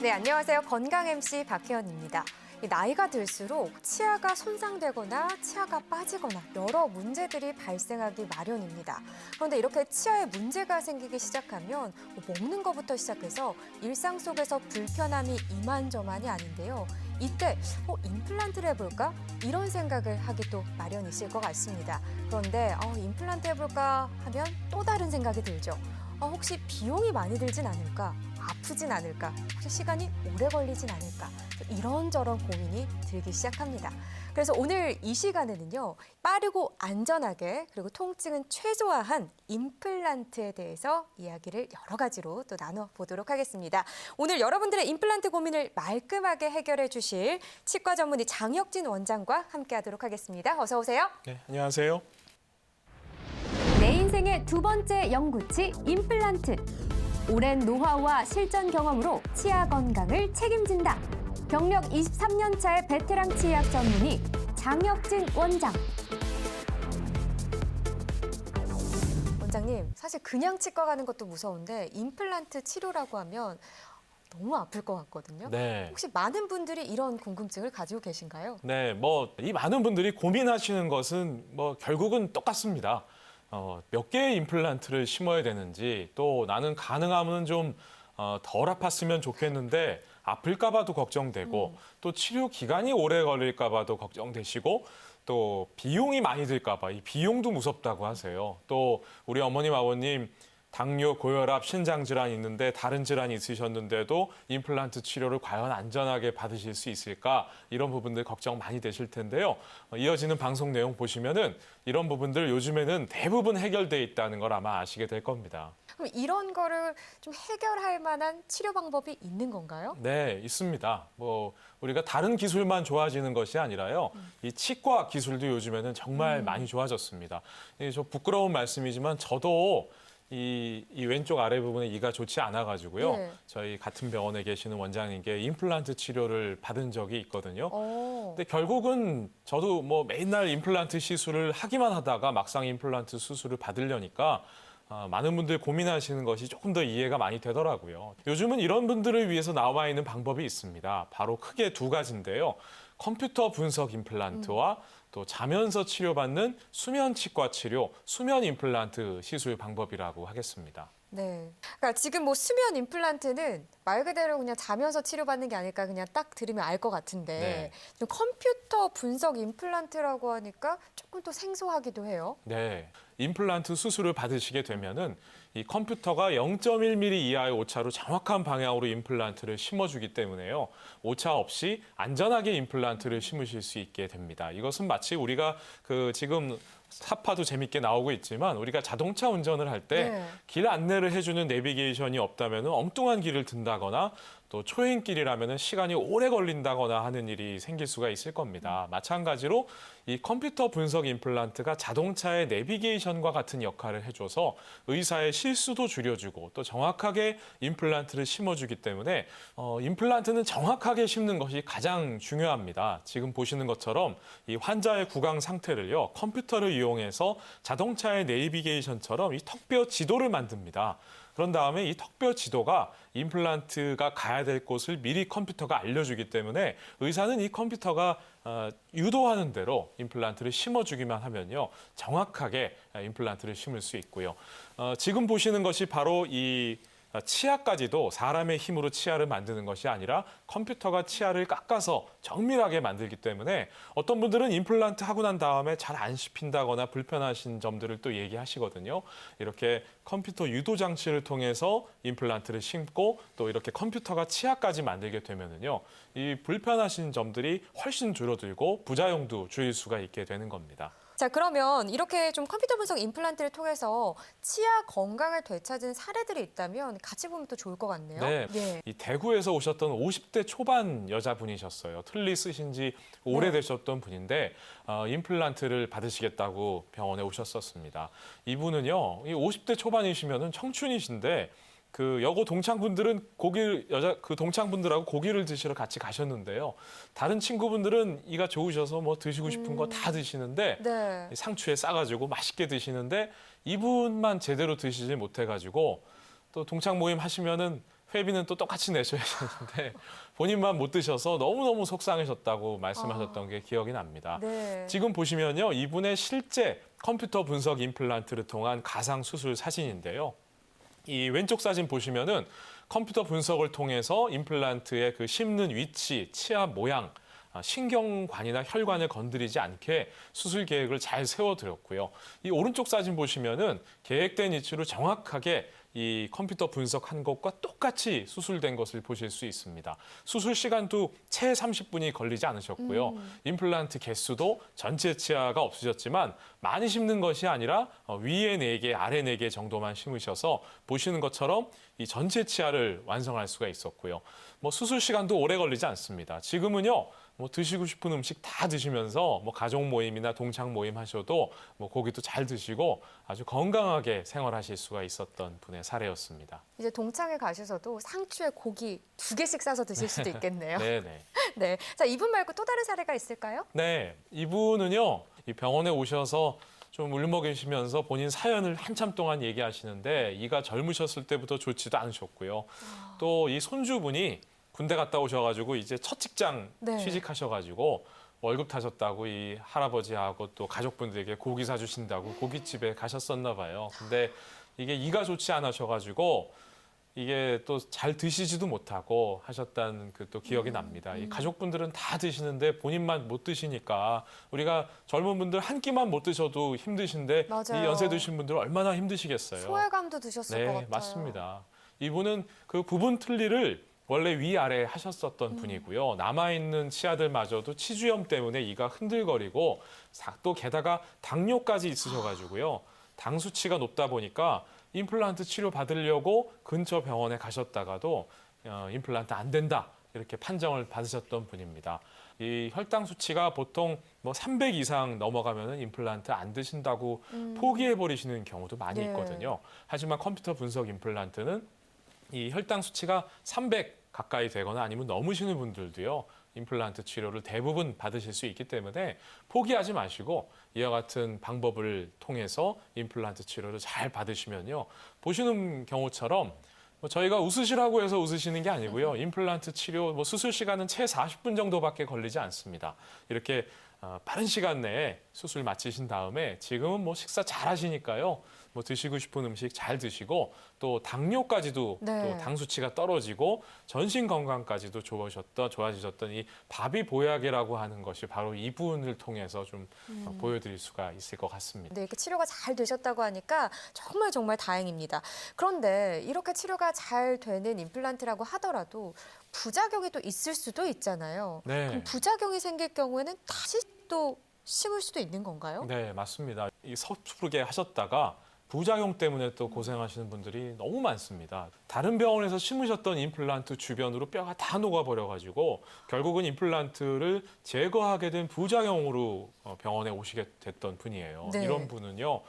네, 안녕하세요. 건강 MC 박혜연입니다. 이 나이가 들수록 치아가 손상되거나 치아가 빠지거나 여러 문제들이 발생하기 마련입니다. 그런데 이렇게 치아에 문제가 생기기 시작하면 뭐 먹는 것부터 시작해서 일상 속에서 불편함이 이만저만이 아닌데요. 이때 어, 임플란트를 해볼까? 이런 생각을 하기 또 마련이실 것 같습니다. 그런데 어, 임플란트 해볼까 하면 또 다른 생각이 들죠. 어, 혹시 비용이 많이 들진 않을까? 아프진 않을까? 혹시 시간이 오래 걸리진 않을까? 이런저런 고민이 들기 시작합니다. 그래서 오늘 이 시간에는요, 빠르고 안전하게 그리고 통증은 최소화한 임플란트에 대해서 이야기를 여러 가지로 또 나눠보도록 하겠습니다. 오늘 여러분들의 임플란트 고민을 말끔하게 해결해 주실 치과 전문의 장혁진 원장과 함께 하도록 하겠습니다. 어서 오세요. 네, 안녕하세요. 내 인생의 두 번째 연구치 임플란트. 오랜 노하우와 실전 경험으로 치아 건강을 책임진다. 경력 23년 차의 베테랑 치의학 전문의 장혁진 원장. 원장님, 사실 그냥 치과 가는 것도 무서운데 임플란트 치료라고 하면 너무 아플 것 같거든요. 네. 혹시 많은 분들이 이런 궁금증을 가지고 계신가요? 네, 뭐 이 많은 분들이 고민하시는 것은 뭐 결국은 똑같습니다. 어, 몇 개의 임플란트를 심어야 되는지 또 나는 가능하면 좀 어, 덜 아팠으면 좋겠는데 아플까 봐도 걱정되고 또 치료 기간이 오래 걸릴까 봐도 걱정되시고 또 비용이 많이 들까 봐 이 비용도 무섭다고 하세요. 또 우리 어머님 아버님 당뇨, 고혈압, 신장 질환이 있는데 다른 질환이 있으셨는데도 임플란트 치료를 과연 안전하게 받으실 수 있을까 이런 부분들 걱정 많이 되실 텐데요. 어, 이어지는 방송 내용 보시면은 이런 부분들 요즘에는 대부분 해결돼 있다는 걸 아마 아시게 될 겁니다. 그럼 이런 거를 좀 해결할 만한 치료 방법이 있는 건가요? 네, 있습니다. 뭐 우리가 다른 기술만 좋아지는 것이 아니라요. 이 치과 기술도 요즘에는 정말 많이 좋아졌습니다. 이저 부끄러운 말씀이지만 저도 이, 이 왼쪽 아래 부분에 이가 좋지 않아 가지고요. 네. 저희 같은 병원에 계시는 원장님께 임플란트 치료를 받은 적이 있거든요. 어. 근데 결국은 저도 뭐 맨날 임플란트 시술을 하기만 하다가 막상 임플란트 수술을 받으려니까 아, 많은 분들 고민하시는 것이 조금 더 이해가 많이 되더라고요. 요즘은 이런 분들을 위해서 나와 있는 방법이 있습니다. 바로 크게 두 가지인데요. 컴퓨터 분석 임플란트와 또 자면서 치료받는 수면 치과 치료, 수면 임플란트 시술 방법이라고 하겠습니다. 네. 그러니까 지금 뭐 수면 임플란트는 말 그대로 그냥 자면서 치료받는 게 아닐까 그냥 딱 들으면 알 것 같은데 네. 좀 컴퓨터 분석 임플란트라고 하니까 조금 또 생소하기도 해요. 네. 임플란트 수술을 받으시게 되면은 이 컴퓨터가 0.1mm 이하의 오차로 정확한 방향으로 임플란트를 심어주기 때문에요. 오차 없이 안전하게 임플란트를 심으실 수 있게 됩니다. 이것은 마치 우리가 그 지금 사파도 재밌게 나오고 있지만 우리가 자동차 운전을 할때 네. 길 안내를 해주는 내비게이션이 없다면 엉뚱한 길을 든다거나 또 초행길이라면 시간이 오래 걸린다거나 하는 일이 생길 수가 있을 겁니다. 마찬가지로 이 컴퓨터 분석 임플란트가 자동차의 내비게이션과 같은 역할을 해줘서 의사의 실수도 줄여주고 또 정확하게 임플란트를 심어주기 때문에 어, 임플란트는 정확하게 심는 것이 가장 중요합니다. 지금 보시는 것처럼 이 환자의 구강 상태를요 컴퓨터를 이용해서 자동차의 내비게이션처럼 이 턱뼈 지도를 만듭니다. 그런 다음에 이 턱뼈 지도가 임플란트가 가야 될 곳을 미리 컴퓨터가 알려주기 때문에 의사는 이 컴퓨터가 어, 유도하는 대로 임플란트를 심어주기만 하면요 정확하게 임플란트를 심을 수 있고요. 어, 지금 보시는 것이 바로 이 치아까지도 사람의 힘으로 치아를 만드는 것이 아니라 컴퓨터가 치아를 깎아서 정밀하게 만들기 때문에 어떤 분들은 임플란트 하고 난 다음에 잘 안 씹힌다거나 불편하신 점들을 또 얘기하시거든요. 이렇게 컴퓨터 유도 장치를 통해서 임플란트를 심고 또 이렇게 컴퓨터가 치아까지 만들게 되면은요. 이 불편하신 점들이 훨씬 줄어들고 부작용도 줄일 수가 있게 되는 겁니다. 자, 그러면 이렇게 좀 컴퓨터 분석 임플란트를 통해서 치아 건강을 되찾은 사례들이 있다면 같이 보면 또 좋을 것 같네요. 네. 예. 이 대구에서 오셨던 50대 초반 여자분이셨어요. 틀니 쓰신 지 오래되셨던 분인데 어, 임플란트를 받으시겠다고 병원에 오셨었습니다. 이분은요, 이 50대 초반이시면은 청춘이신데 그 여고 동창분들은 고기 여자 그 동창분들하고 고기를 드시러 같이 가셨는데요. 다른 친구분들은 이가 좋으셔서 뭐 드시고 싶은 거 다 드시는데 네. 상추에 싸가지고 맛있게 드시는데 이분만 제대로 드시지 못해가지고 또 동창 모임 하시면은 회비는 또 똑같이 내셔야 되는데 본인만 못 드셔서 너무너무 속상하셨다고 말씀하셨던 게 기억이 납니다. 네. 지금 보시면요. 이분의 실제 컴퓨터 분석 임플란트를 통한 가상 수술 사진인데요. 이 왼쪽 사진 보시면은 컴퓨터 분석을 통해서 임플란트의 그 심는 위치, 치아 모양, 아, 신경관이나 혈관을 건드리지 않게 수술 계획을 잘 세워드렸고요. 이 오른쪽 사진 보시면은 계획된 위치로 정확하게 이 컴퓨터 분석한 것과 똑같이 수술된 것을 보실 수 있습니다. 수술 시간도 채 30분이 걸리지 않으셨고요. 임플란트 개수도 전체 치아가 없으셨지만 많이 심는 것이 아니라 어, 위에 4개, 아래 4개 정도만 심으셔서 보시는 것처럼 이 전체 치아를 완성할 수가 있었고요. 뭐 수술 시간도 오래 걸리지 않습니다. 지금은요. 뭐 드시고 싶은 음식 다 드시면서 뭐 가족 모임이나 동창 모임 하셔도 뭐 고기도 잘 드시고 아주 건강하게 생활하실 수가 있었던 분의 사례였습니다. 이제 동창회 가셔서도 상추에 고기 두 개씩 싸서 드실 수도 있겠네요. 네, 네. 네. 자, 이분 말고 또 다른 사례가 있을까요? 네, 이분은요, 이 병원에 오셔서 좀 울먹이시면서 본인 사연을 한참 동안 얘기하시는데 이가 젊으셨을 때부터 좋지도 않으셨고요. 또 이 손주분이 군대 갔다 오셔가지고 이제 첫 직장 네. 취직하셔가지고 월급 타셨다고 이 할아버지하고 또 가족분들에게 고기 사주신다고 고깃집에 가셨었나 봐요. 근데 이게 이가 좋지 않으셔가지고 이게 또 잘 드시지도 못하고 하셨다는 그 또 기억이 납니다. 이 가족분들은 다 드시는데 본인만 못 드시니까 우리가 젊은 분들 한 끼만 못 드셔도 힘드신데 맞아요. 이 연세 드신 분들 얼마나 힘드시겠어요. 소외감도 드셨을 것 네, 같아요. 맞습니다. 이분은 그 부분 틀니를 원래 위아래 하셨었던 음. 분이고요. 남아있는 치아들마저도 치주염 때문에 이가 흔들거리고 사- 또 게다가 당뇨까지 있으셔가지고요. 당 수치가 높다 보니까 임플란트 치료 받으려고 근처 병원에 가셨다가도 어, 임플란트 안 된다 이렇게 판정을 받으셨던 분입니다. 이 혈당 수치가 보통 뭐 300 이상 넘어가면은 임플란트 안 드신다고 포기해 버리시는 경우도 많이 네. 있거든요. 하지만 컴퓨터 분석 임플란트는 이 혈당 수치가 300 가까이 되거나 아니면 넘으시는 분들도요. 임플란트 치료를 대부분 받으실 수 있기 때문에 포기하지 마시고 이와 같은 방법을 통해서 임플란트 치료를 잘 받으시면요. 보시는 경우처럼 뭐 저희가 웃으시라고 해서 웃으시는 게 아니고요. 임플란트 치료 뭐 수술 시간은 채 40분 정도밖에 걸리지 않습니다. 이렇게 어, 빠른 시간 내에 수술 마치신 다음에 지금은 뭐 식사 잘 하시니까요. 뭐 드시고 싶은 음식 잘 드시고 또 당뇨까지도 네. 또당 수치가 떨어지고 전신 건강까지도 좋아졌던 좋아지셨던 이 바비 보약이라고 하는 것이 바로 이 부분을 통해서 좀 어, 보여드릴 수가 있을 것 같습니다. 네, 이렇게 치료가 잘 되셨다고 하니까 정말 정말 다행입니다. 그런데 이렇게 치료가 잘 되는 임플란트라고 하더라도 부작용이 또 있을 수도 있잖아요. 네. 그럼 부작용이 생길 경우에는 다시 또 심을 수도 있는 건가요? 네, 맞습니다. 이 서투르게 하셨다가 부작용 때문에 또 고생하시는 분들이 너무 많습니다. 다른 병원에서 심으셨던 임플란트 주변으로 뼈가 다 녹아버려가지고 결국은 임플란트를 제거하게 된 부작용으로 어, 병원에 오시게 됐던 분이에요. 네. 이런 분은요,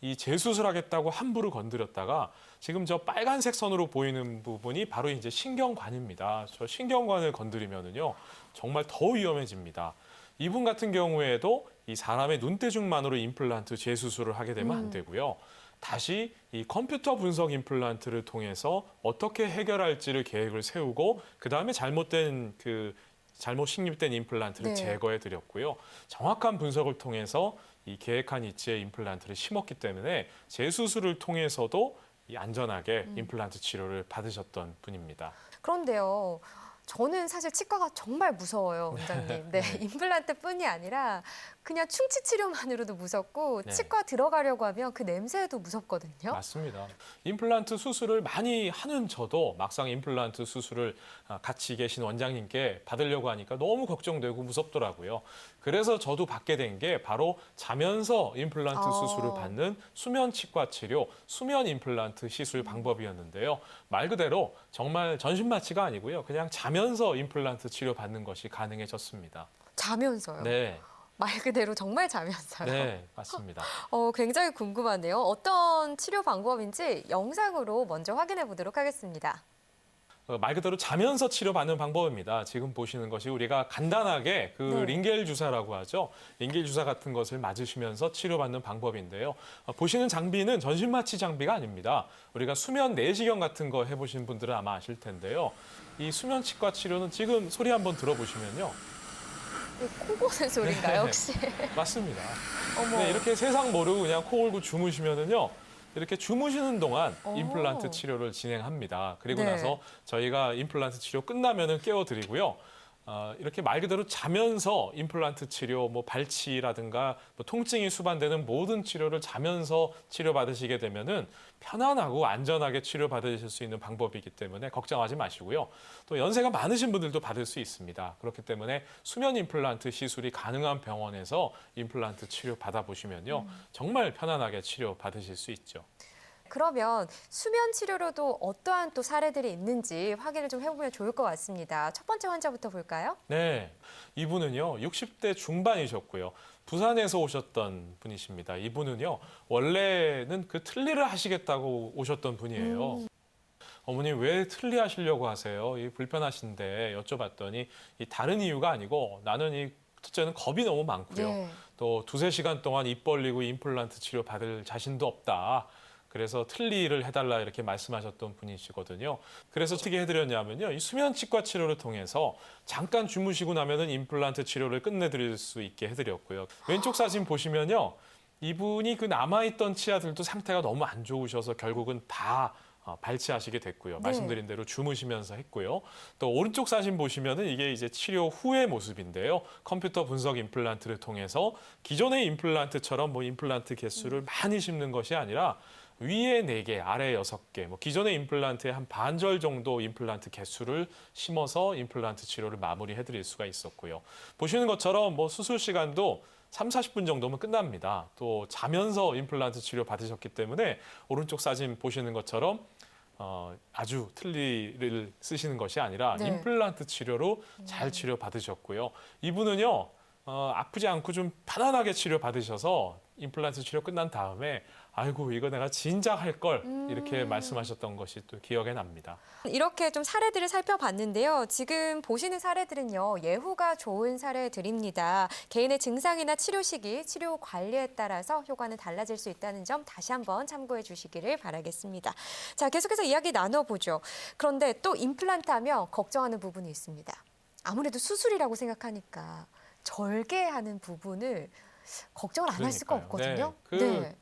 이 재수술하겠다고 함부로 건드렸다가 지금 저 빨간색 선으로 보이는 부분이 바로 이제 신경관입니다. 저 신경관을 건드리면은요, 정말 더 위험해집니다. 이분 같은 경우에도 이 사람의 눈대중만으로 임플란트 재수술을 하게 되면 안 되고요. 다시 이 컴퓨터 분석 임플란트를 통해서 어떻게 해결할지를 계획을 세우고 그 다음에 잘못된 그 잘못 식립된 임플란트를 네. 제거해 드렸고요. 정확한 분석을 통해서 이 계획한 위치에 임플란트를 심었기 때문에 재수술을 통해서도 이 안전하게 임플란트 치료를 받으셨던 분입니다. 그런데요. 저는 사실 치과가 정말 무서워요, 원장님. 네, 임플란트뿐이 아니라 그냥 충치 치료만으로도 무섭고 네. 치과 들어가려고 하면 그 냄새도 무섭거든요. 맞습니다. 임플란트 수술을 많이 하는 저도 막상 임플란트 수술을 아, 같이 계신 원장님께 받으려고 하니까 너무 걱정되고 무섭더라고요. 그래서 저도 받게 된 게 바로 자면서 임플란트 아. 수술을 받는 수면 치과 치료, 수면 임플란트 시술 방법이었는데요. 말 그대로 정말 전신 마취가 아니고요. 그냥 자면서 임플란트 치료 받는 것이 가능해졌습니다. 자면서요. 네, 말 그대로 정말 자면서요. 네, 맞습니다. 어, 굉장히 궁금하네요. 어떤 치료 방법인지 영상으로 먼저 확인해 보도록 하겠습니다. 어, 말 그대로 자면서 치료받는 방법입니다. 지금 보시는 것이 우리가 간단하게 그 네. 링겔 주사라고 하죠. 링겔 주사 같은 것을 맞으시면서 치료받는 방법인데요. 어, 보시는 장비는 전신 마취 장비가 아닙니다. 우리가 수면 내시경 같은 거 해보신 분들은 아마 아실 텐데요. 이 수면 치과 치료는 지금 소리 한번 들어보시면요. 코 고는 소리인가요, 네. 혹시? 맞습니다. 네, 이렇게 세상 모르고 그냥 코 골고 주무시면은요. 이렇게 주무시는 동안 오. 임플란트 치료를 진행합니다. 그리고 네. 나서 저희가 임플란트 치료 끝나면은 깨워 드리고요. 어, 이렇게 말 그대로 자면서 임플란트 치료, 뭐 발치라든가 뭐 통증이 수반되는 모든 치료를 자면서 치료받으시게 되면은 편안하고 안전하게 치료받으실 수 있는 방법이기 때문에 걱정하지 마시고요. 또 연세가 많으신 분들도 받을 수 있습니다. 그렇기 때문에 수면 임플란트 시술이 가능한 병원에서 임플란트 치료 받아보시면요. 정말 편안하게 치료 받으실 수 있죠. 그러면 수면 치료로도 어떠한 또 사례들이 있는지 확인을 좀 해보면 좋을 것 같습니다. 첫 번째 환자부터 볼까요? 네, 이분은요 60대 중반이셨고요. 부산에서 오셨던 분이십니다. 이분은요 원래는 그 틀니를 하시겠다고 오셨던 분이에요. 어머님 왜 틀니 하시려고 하세요? 이 불편하신데 여쭤봤더니 이 다른 이유가 아니고 나는 이 첫째는 겁이 너무 많고요. 네. 또 두세 시간 동안 입 벌리고 임플란트 치료 받을 자신도 없다. 그래서 틀니를 해달라 이렇게 말씀하셨던 분이시거든요. 그래서 어떻게 해드렸냐면요. 이 수면 치과 치료를 통해서 잠깐 주무시고 나면은 임플란트 치료를 끝내드릴 수 있게 해드렸고요. 왼쪽 사진 보시면요. 이분이 그 남아있던 치아들도 상태가 너무 안 좋으셔서 결국은 다 어, 발치하시게 됐고요. 네. 말씀드린 대로 주무시면서 했고요. 또 오른쪽 사진 보시면은 이게 이제 치료 후의 모습인데요. 컴퓨터 분석 임플란트를 통해서 기존의 임플란트처럼 뭐 임플란트 개수를 많이 심는 것이 아니라 위에 네개 아래 여섯 개뭐 기존의 임플란트의 한 반절 정도 임플란트 개수를 심어서 임플란트 치료를 마무리해 드릴 수가 있었고요. 보시는 것처럼 뭐 수술 시간도 3, 40분 정도면 끝납니다. 또 자면서 임플란트 치료 받으셨기 때문에 오른쪽 사진 보시는 것처럼 어, 아주 틀니를 쓰시는 것이 아니라 네. 임플란트 치료로 잘 치료 받으셨고요. 이분은요 어, 아프지 않고 좀 편안하게 치료 받으셔서 임플란트 치료 끝난 다음에 아이고 이거 내가 진작 할 걸 이렇게 말씀하셨던 것이 또 기억에 납니다. 이렇게 좀 사례들을 살펴봤는데요. 지금 보시는 사례들은요, 예후가 좋은 사례들입니다. 개인의 증상이나 치료 시기, 치료 관리에 따라서 효과는 달라질 수 있다는 점 다시 한번 참고해 주시기를 바라겠습니다. 자, 계속해서 이야기 나눠보죠. 그런데 또 임플란트 하면 걱정하는 부분이 있습니다. 아무래도 수술이라고 생각하니까 절개하는 부분을 걱정을 안 할 수가 그러니까요. 없거든요. 네, 그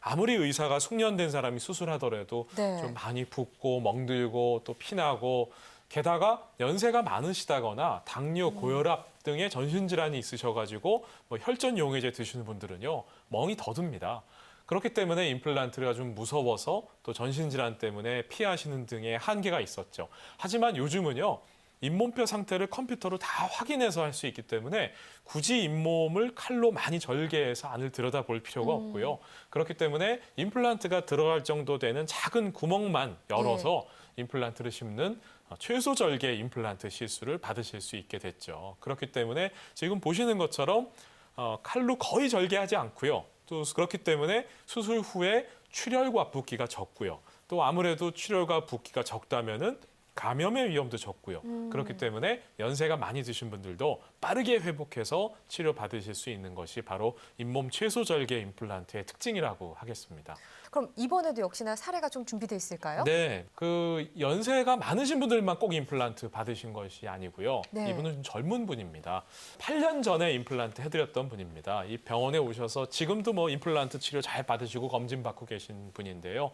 아무리 의사가 숙련된 사람이 수술하더라도 네. 좀 많이 붓고 멍들고 또 피나고 게다가 연세가 많으시다거나 당뇨, 고혈압 등의 전신 질환이 있으셔가지고 뭐 혈전 용해제 드시는 분들은요 멍이 더 듭니다. 그렇기 때문에 임플란트가 좀 무서워서 또 전신 질환 때문에 피하시는 등의 한계가 있었죠. 하지만 요즘은요. 잇몸뼈 상태를 컴퓨터로 다 확인해서 할 수 있기 때문에 굳이 잇몸을 칼로 많이 절개해서 안을 들여다볼 필요가 없고요. 그렇기 때문에 임플란트가 들어갈 정도 되는 작은 구멍만 열어서 임플란트를 심는 어, 최소 절개 임플란트 시술을 받으실 수 있게 됐죠. 그렇기 때문에 지금 보시는 것처럼 어, 칼로 거의 절개하지 않고요. 또 그렇기 때문에 수술 후에 출혈과 붓기가 적고요. 또 아무래도 출혈과 붓기가 적다면은 감염의 위험도 적고요. 그렇기 때문에 연세가 많이 드신 분들도 빠르게 회복해서 치료 받으실 수 있는 것이 바로 잇몸 최소 절개 임플란트의 특징이라고 하겠습니다. 그럼 이번에도 역시나 사례가 좀 준비돼 있을까요? 네, 그 연세가 많으신 분들만 꼭 임플란트 받으신 것이 아니고요. 네. 이분은 좀 젊은 분입니다. 8년 전에 임플란트 해드렸던 분입니다. 이 병원에 오셔서 지금도 뭐 임플란트 치료 잘 받으시고 검진 받고 계신 분인데요.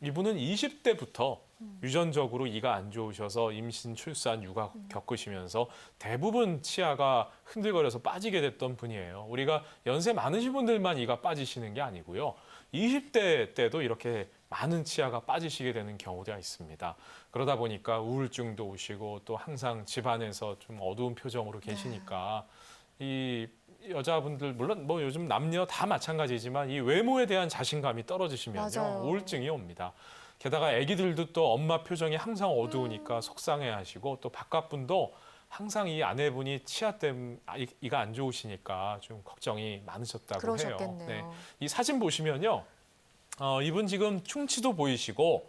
이분은 20대부터 유전적으로 이가 안 좋으셔서 임신, 출산, 육아 겪으시면서 대부분 치아가 흔들거려서 빠지게 됐던 분이에요. 우리가 연세 많으신 분들만 이가 빠지시는 게 아니고요. 20대 때도 이렇게 많은 치아가 빠지시게 되는 경우가 있습니다. 그러다 보니까 우울증도 오시고 또 항상 집안에서 좀 어두운 표정으로 계시니까 이 여자분들 물론 뭐 요즘 남녀 다 마찬가지지만 이 외모에 대한 자신감이 떨어지시면요 맞아요. 우울증이 옵니다. 게다가 아기들도 또 엄마 표정이 항상 어두우니까 음. 속상해하시고 또 바깥 분도 항상 이 아내분이 치아 때문에 아, 이- 이가 안 좋으시니까 좀 걱정이 많으셨다고 해요. 그러셨겠네요. 이 사진 보시면요. 어, 이분 지금 충치도 보이시고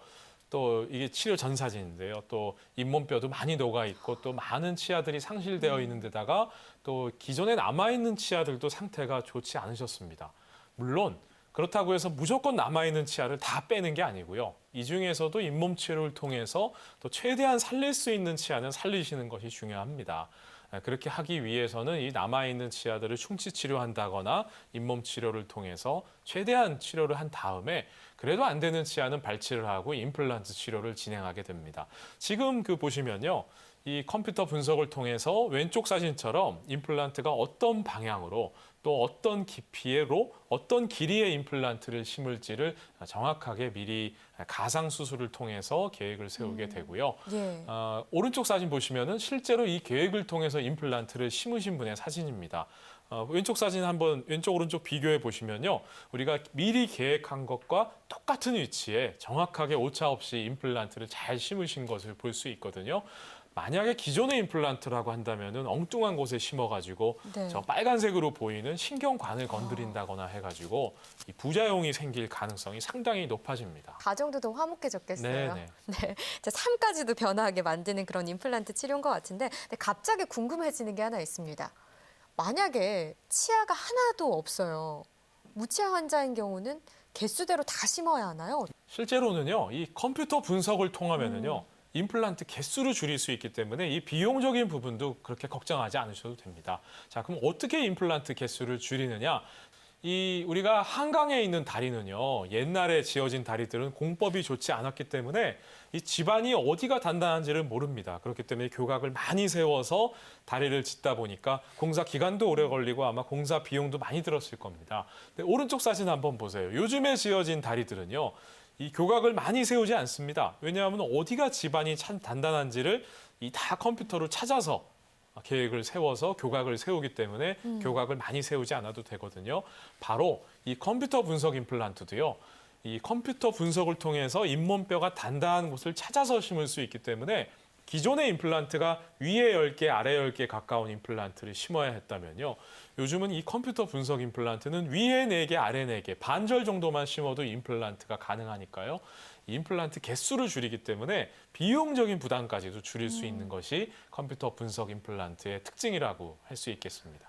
또 이게 치료 전 사진인데요. 또 잇몸뼈도 많이 녹아 있고 또 많은 치아들이 상실되어 있는 데다가 또 기존에 남아 있는 치아들도 상태가 좋지 않으셨습니다. 물론 그렇다고 해서 무조건 남아 있는 치아를 다 빼는 게 아니고요. 이 중에서도 잇몸 치료를 통해서 또 최대한 살릴 수 있는 치아는 살리시는 것이 중요합니다. 아, 그렇게 하기 위해서는 이 남아있는 치아들을 충치 치료한다거나 잇몸 치료를 통해서 최대한 치료를 한 다음에 그래도 안 되는 치아는 발치를 하고 임플란트 치료를 진행하게 됩니다. 지금 그 보시면요. 이 컴퓨터 분석을 통해서 왼쪽 사진처럼 임플란트가 어떤 방향으로 또 어떤 깊이로 어떤 길이의 임플란트를 심을지를 정확하게 미리 가상 수술을 통해서 계획을 세우게 되고요. 예. 어, 오른쪽 사진 보시면은 실제로 이 계획을 통해서 임플란트를 심으신 분의 사진입니다. 어, 왼쪽 사진 한번 왼쪽 오른쪽 비교해 보시면요. 우리가 미리 계획한 것과 똑같은 위치에 정확하게 오차 없이 임플란트를 잘 심으신 것을 볼 수 있거든요. 만약에 기존의 임플란트라고 한다면은 엉뚱한 곳에 심어가지고 네. 저 빨간색으로 보이는 신경관을 건드린다거나 해가지고 이 부작용이 생길 가능성이 상당히 높아집니다. 가정도 더 화목해졌겠어요. 네네. 네. 자, 삶까지도 변화하게 만드는 그런 임플란트 치료인 것 같은데 근데 갑자기 궁금해지는 게 하나 있습니다. 만약에 치아가 하나도 없어요. 무치아 환자인 경우는 개수대로 다 심어야 하나요? 실제로는요, 이 컴퓨터 분석을 통하면은요, 임플란트 개수를 줄일 수 있기 때문에 이 비용적인 부분도 그렇게 걱정하지 않으셔도 됩니다. 자, 그럼 어떻게 임플란트 개수를 줄이느냐? 이 우리가 한강에 있는 다리는요, 옛날에 지어진 다리들은 공법이 좋지 않았기 때문에 이 집안이 어디가 단단한지를 모릅니다. 그렇기 때문에 교각을 많이 세워서 다리를 짓다 보니까 공사 기간도 오래 걸리고 아마 공사 비용도 많이 들었을 겁니다. 근데 오른쪽 사진 한번 보세요. 요즘에 지어진 다리들은요, 이 교각을 많이 세우지 않습니다. 왜냐하면 어디가 집안이 참 단단한지를 이 다 컴퓨터로 찾아서 계획을 세워서 교각을 세우기 때문에 교각을 많이 세우지 않아도 되거든요. 바로 이 컴퓨터 분석 임플란트도요. 이 컴퓨터 분석을 통해서 잇몸뼈가 단단한 곳을 찾아서 심을 수 있기 때문에 기존의 임플란트가 위에 10개, 아래 10개 가까운 임플란트를 심어야 했다면요. 요즘은 이 컴퓨터 분석 임플란트는 위에 4개, 아래 4개, 반절 정도만 심어도 임플란트가 가능하니까요. 이 임플란트 개수를 줄이기 때문에 비용적인 부담까지도 줄일 수 있는 것이 컴퓨터 분석 임플란트의 특징이라고 할 수 있겠습니다.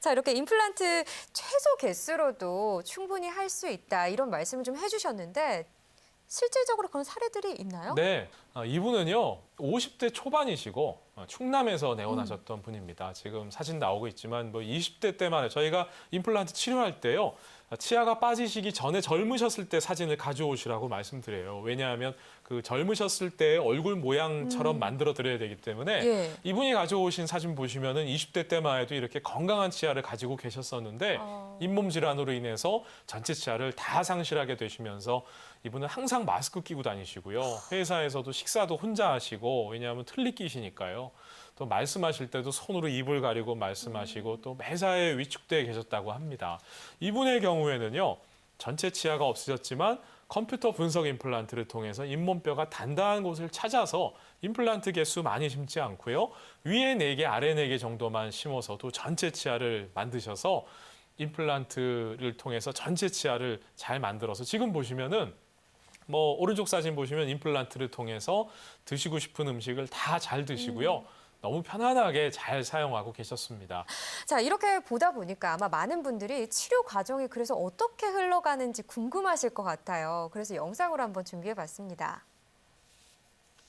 자, 이렇게 임플란트 최소 개수로도 충분히 할 수 있다 이런 말씀을 좀 해주셨는데 실질적으로 그런 사례들이 있나요? 네, 어, 이분은요 50대 초반이시고 어, 충남에서 내원하셨던 분입니다. 지금 사진 나오고 있지만 뭐 20대 때만 해 저희가 임플란트 치료할 때요 어, 치아가 빠지시기 전에 젊으셨을 때 사진을 가져오시라고 말씀드려요. 왜냐하면 그 젊으셨을 때 얼굴 모양처럼 만들어 드려야 되기 때문에 예. 이분이 가져오신 사진 보시면은 20대 때만 해도 이렇게 건강한 치아를 가지고 계셨었는데 어. 잇몸 질환으로 인해서 전체 치아를 다 상실하게 되시면서 이분은 항상 마스크 끼고 다니시고요. 회사에서도 식사도 혼자 하시고 왜냐하면 틀니 끼시니까요. 또 말씀하실 때도 손으로 입을 가리고 말씀하시고 또 매사에 위축되어 계셨다고 합니다. 이분의 경우에는요. 전체 치아가 없으셨지만 컴퓨터 분석 임플란트를 통해서 잇몸뼈가 단단한 곳을 찾아서 임플란트 개수 많이 심지 않고요. 위에 4개, 아래 4개 정도만 심어서도 전체 치아를 만드셔서 임플란트를 통해서 전체 치아를 잘 만들어서 지금 보시면은 뭐 오른쪽 사진 보시면 임플란트를 통해서 드시고 싶은 음식을 다 잘 드시고요. 너무 편안하게 잘 사용하고 계셨습니다. 자, 이렇게 보다 보니까 아마 많은 분들이 치료 과정이 그래서 어떻게 흘러가는지 궁금하실 것 같아요. 그래서 영상으로 한번 준비해 봤습니다.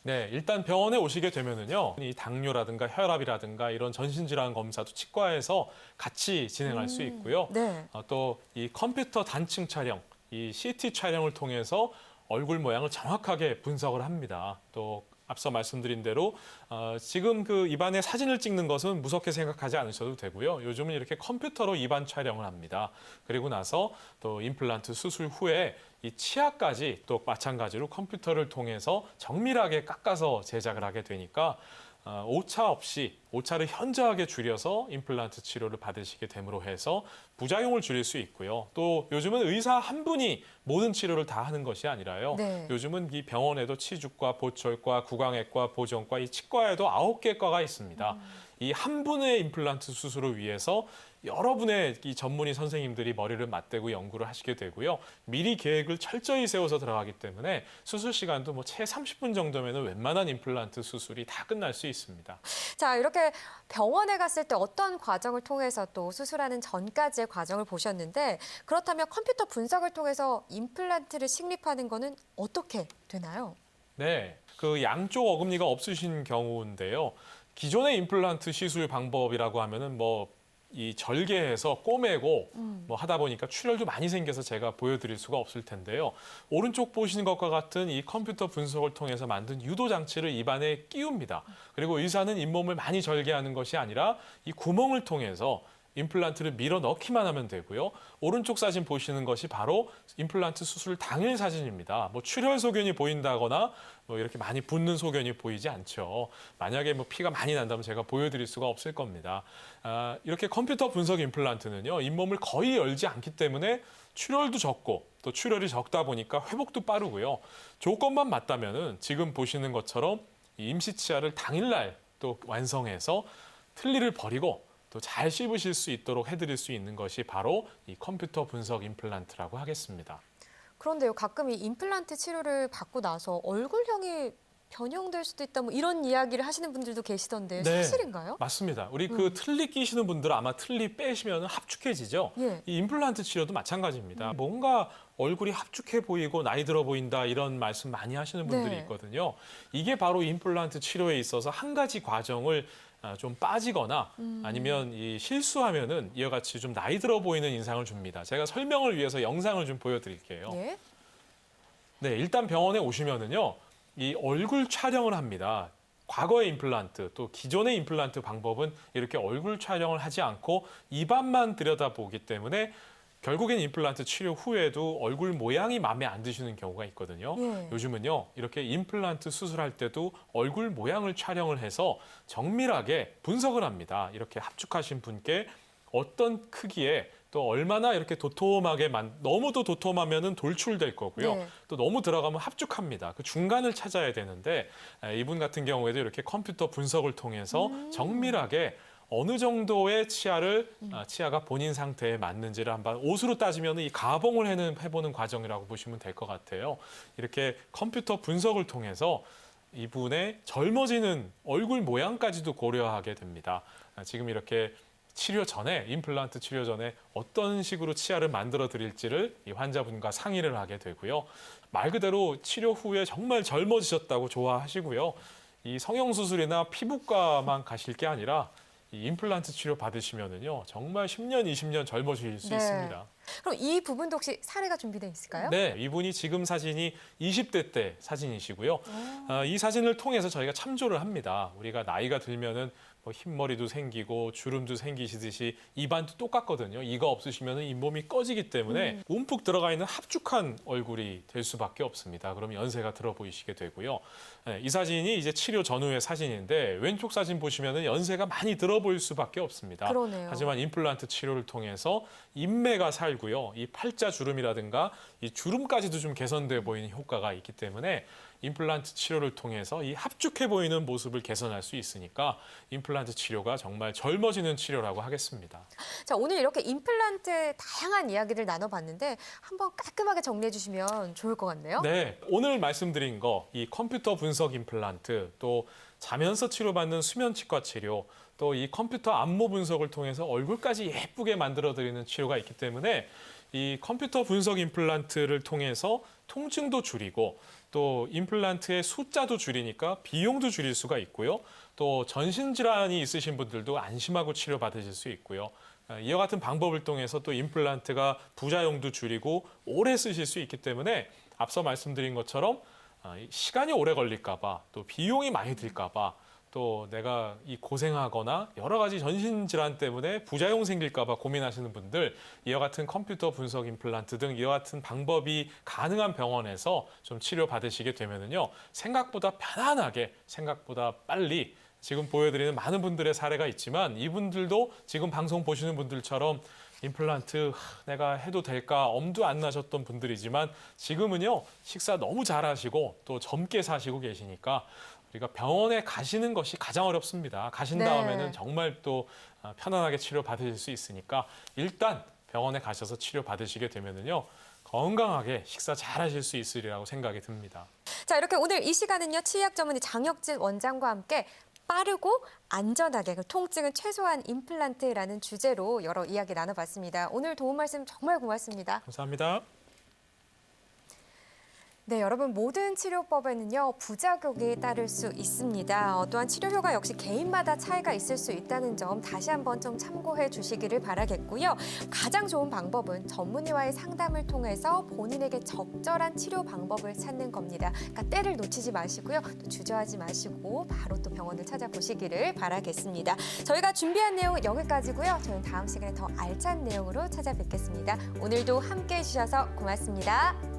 네, 일단 병원에 오시게 되면은요, 이 당뇨라든가 혈압이라든가 이런 전신질환 검사도 치과에서 같이 진행할 수 있고요. 네. 어, 또이 컴퓨터 단층 촬영, 이 CT 촬영을 통해서 얼굴 모양을 정확하게 분석을 합니다. 또 앞서 말씀드린 대로 어, 지금 그 입안에 사진을 찍는 것은 무섭게 생각하지 않으셔도 되고요. 요즘은 이렇게 컴퓨터로 입안 촬영을 합니다. 그리고 나서 또 임플란트 수술 후에 이 치아까지 또 마찬가지로 컴퓨터를 통해서 정밀하게 깎아서 제작을 하게 되니까 어, 오차 없이 오차를 현저하게 줄여서 임플란트 치료를 받으시게 됨으로 해서 부작용을 줄일 수 있고요. 또 요즘은 의사 한 분이 모든 치료를 다 하는 것이 아니라요. 네. 요즘은 이 병원에도 치주과, 보철과, 구강외과, 보정과, 이 치과에도 아홉 개 과가 있습니다. 이 한 분의 임플란트 수술을 위해서 여러분의 이 전문의 선생님들이 머리를 맞대고 연구를 하시게 되고요. 미리 계획을 철저히 세워서 들어가기 때문에 수술 시간도 뭐채 30분 정도면 웬만한 임플란트 수술이 다 끝날 수 있습니다. 자, 이렇게 병원에 갔을 때 어떤 과정을 통해서 또 수술하는 전까지의 과정을 보셨는데 그렇다면 컴퓨터 분석을 통해서 임플란트를 식립하는 거는 어떻게 되나요? 네, 그 양쪽 어금니가 없으신 경우인데요. 기존의 임플란트 시술 방법이라고 하면은 뭐 이 절개해서 꼬매고 뭐 하다 보니까 출혈도 많이 생겨서 제가 보여드릴 수가 없을 텐데요. 오른쪽 보시는 것과 같은 이 컴퓨터 분석을 통해서 만든 유도 장치를 입안에 끼웁니다. 그리고 의사는 잇몸을 많이 절개하는 것이 아니라 이 구멍을 통해서 임플란트를 밀어 넣기만 하면 되고요. 오른쪽 사진 보시는 것이 바로 임플란트 수술 당일 사진입니다. 뭐 출혈 소견이 보인다거나 뭐 이렇게 많이 붓는 소견이 보이지 않죠. 만약에 뭐 피가 많이 난다면 제가 보여드릴 수가 없을 겁니다. 아, 이렇게 컴퓨터 분석 임플란트는요, 잇몸을 거의 열지 않기 때문에 출혈도 적고 또 출혈이 적다 보니까 회복도 빠르고요. 조건만 맞다면은 지금 보시는 것처럼 이 임시 치아를 당일날 또 완성해서 틀니를 버리고 또 잘 씹으실 수 있도록 해드릴 수 있는 것이 바로 이 컴퓨터 분석 임플란트라고 하겠습니다. 그런데요, 가끔 이 임플란트 치료를 받고 나서 얼굴형이 변형될 수도 있다 뭐 이런 이야기를 하시는 분들도 계시던데 네. 사실인가요? 맞습니다. 우리 그 틀니 끼시는 분들은 아마 틀니 빼시면 합축해지죠. 예. 이 임플란트 치료도 마찬가지입니다. 뭔가 얼굴이 합축해 보이고 나이 들어 보인다 이런 말씀 많이 하시는 분들이 네. 있거든요. 이게 바로 임플란트 치료에 있어서 한 가지 과정을 아, 좀 빠지거나 아니면 이 실수하면은 이와 같이 좀 나이 들어 보이는 인상을 줍니다. 제가 설명을 위해서 영상을 좀 보여드릴게요. 예. 네, 일단 병원에 오시면은요, 이 얼굴 촬영을 합니다. 과거의 임플란트 또 기존의 임플란트 방법은 이렇게 얼굴 촬영을 하지 않고 입안만 들여다보기 때문에 결국엔 임플란트 치료 후에도 얼굴 모양이 마음에 안 드시는 경우가 있거든요. 예. 요즘은요, 이렇게 임플란트 수술할 때도 얼굴 모양을 촬영을 해서 정밀하게 분석을 합니다. 이렇게 합축하신 분께 어떤 크기에 또 얼마나 이렇게 도톰하게 만 너무도 도톰하면은 돌출될 거고요. 네. 또 너무 들어가면 합죽합니다. 그 중간을 찾아야 되는데 에, 이분 같은 경우에도 이렇게 컴퓨터 분석을 통해서 정밀하게 어느 정도의 치아를 아, 치아가 본인 상태에 맞는지를 한번 옷으로 따지면 이 가봉을 해는 해보는 과정이라고 보시면 될 것 같아요. 이렇게 컴퓨터 분석을 통해서 이분의 젊어지는 얼굴 모양까지도 고려하게 됩니다. 아, 지금 이렇게 치료 전에 임플란트 치료 전에 어떤 식으로 치아를 만들어 드릴지를 이 환자분과 상의를 하게 되고요. 말 그대로 치료 후에 정말 젊어지셨다고 좋아하시고요. 이 성형 수술이나 피부과만 가실 게 아니라 이 임플란트 치료 받으시면은요 정말 10년, 20년 젊어질 수 네. 있습니다. 그럼 이 부분도 혹시 사례가 준비돼 있을까요? 네, 이분이 지금 사진이 20대 때 사진이시고요. 아, 이 사진을 통해서 저희가 참조를 합니다. 우리가 나이가 들면은 뭐 흰머리도 생기고 주름도 생기시듯이 입안도 똑같거든요. 이가 없으시면 잇몸이 꺼지기 때문에 움푹 들어가 있는 합죽한 얼굴이 될 수밖에 없습니다. 그러면 연세가 들어 보이시게 되고요. 네, 이 사진이 이제 치료 전후의 사진인데 왼쪽 사진 보시면은 연세가 많이 들어 보일 수밖에 없습니다. 그러네요. 하지만 임플란트 치료를 통해서 인매가 살고요. 이 팔자 주름이라든가 이 주름까지도 좀 개선돼 보이는 효과가 있기 때문에 임플란트 치료를 통해서 이 합죽해 보이는 모습을 개선할 수 있으니까 임플란트 치료가 정말 젊어지는 치료라고 하겠습니다. 자, 오늘 이렇게 임플란트의 다양한 이야기를 나눠봤는데 한번 깔끔하게 정리해 주시면 좋을 것 같네요. 네, 오늘 말씀드린 거 이 컴퓨터 분석 임플란트 또 자면서 치료받는 수면 치과 치료 또 이 컴퓨터 안모 분석을 통해서 얼굴까지 예쁘게 만들어 드리는 치료가 있기 때문에 이 컴퓨터 분석 임플란트를 통해서 통증도 줄이고 또 임플란트의 숫자도 줄이니까 비용도 줄일 수가 있고요. 또 전신 질환이 있으신 분들도 안심하고 치료 받으실 수 있고요. 아, 이와 같은 방법을 통해서 또 임플란트가 부작용도 줄이고 오래 쓰실 수 있기 때문에 앞서 말씀드린 것처럼 아, 이 시간이 오래 걸릴까 봐 또 비용이 많이 들까 봐 또 내가 이 고생하거나 여러 가지 전신 질환 때문에 부작용 생길까 봐 고민하시는 분들 이와 같은 컴퓨터 분석 임플란트 등 이와 같은 방법이 가능한 병원에서 좀 치료 받으시게 되면은요 생각보다 편안하게 생각보다 빨리 지금 보여드리는 많은 분들의 사례가 있지만 이분들도 지금 방송 보시는 분들처럼 임플란트 하, 내가 해도 될까 엄두 안 나셨던 분들이지만 지금은요 식사 너무 잘하시고 또 젊게 사시고 계시니까 우리가 병원에 가시는 것이 가장 어렵습니다. 가신 네. 다음에는 정말 또 아, 편안하게 치료 받으실 수 있으니까 일단 병원에 가셔서 치료 받으시게 되면은요 건강하게 식사 잘 하실 수 있으리라고 생각이 듭니다. 자, 이렇게 오늘 이 시간은요. 치의학 전문의 장혁진 원장과 함께 빠르고 안전하게 그 통증은 최소한 임플란트라는 주제로 여러 이야기 나눠봤습니다. 오늘 도움 말씀 정말 고맙습니다. 감사합니다. 네, 여러분 모든 치료법에는요 부작용이 따를 수 있습니다. 어, 또한 치료 효과 역시 개인마다 차이가 있을 수 있다는 점 다시 한번 좀 참고해 주시기를 바라겠고요. 가장 좋은 방법은 전문의와의 상담을 통해서 본인에게 적절한 치료 방법을 찾는 겁니다. 그러니까 때를 놓치지 마시고요, 또 주저하지 마시고 바로 또 병원을 찾아보시기를 바라겠습니다. 저희가 준비한 내용은 여기까지고요. 저희는 다음 시간에 더 알찬 내용으로 찾아뵙겠습니다. 오늘도 함께해 주셔서 고맙습니다.